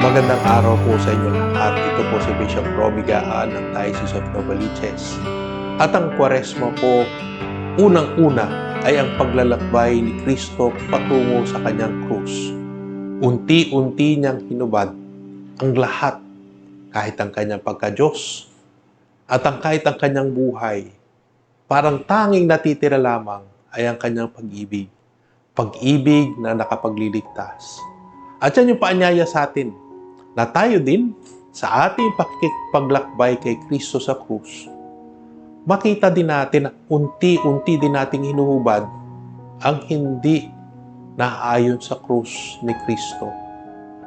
Magandang araw po sa inyo lahat. Ito po si Bishop Romy Gaan ng Diocese of Novaliches. At ang kwaresma po, unang-una ay ang paglalakbay ni Kristo patungo sa kanyang krus. Unti-unti niyang hinubad ang lahat, kahit ang kanyang pagka-Diyos at ang kahit ang kanyang buhay. Parang tanging natitira lamang ay ang kanyang pag-ibig. Pag-ibig na nakapagliligtas. At yan yung paanyaya sa atin na tayo din sa ating pakikipaglakbay kay Kristo sa krus, makita din natin na unti-unti din nating hinuhubad ang hindi naayon sa krus ni Kristo.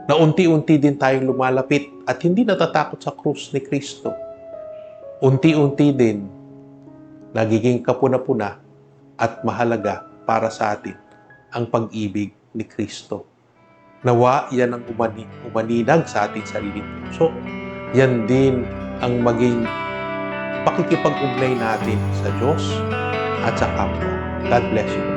Na unti-unti din tayong lumalapit at hindi natatakot sa krus ni Kristo. Unti-unti din nagiging kapuna-puna at mahalaga para sa atin ang pag-ibig ni Kristo. Nawa yan ang umani, umaninag sa ating sariling puso. Yan din ang maging pakikipag-ugnay natin sa Diyos at sa kapwa. God bless you.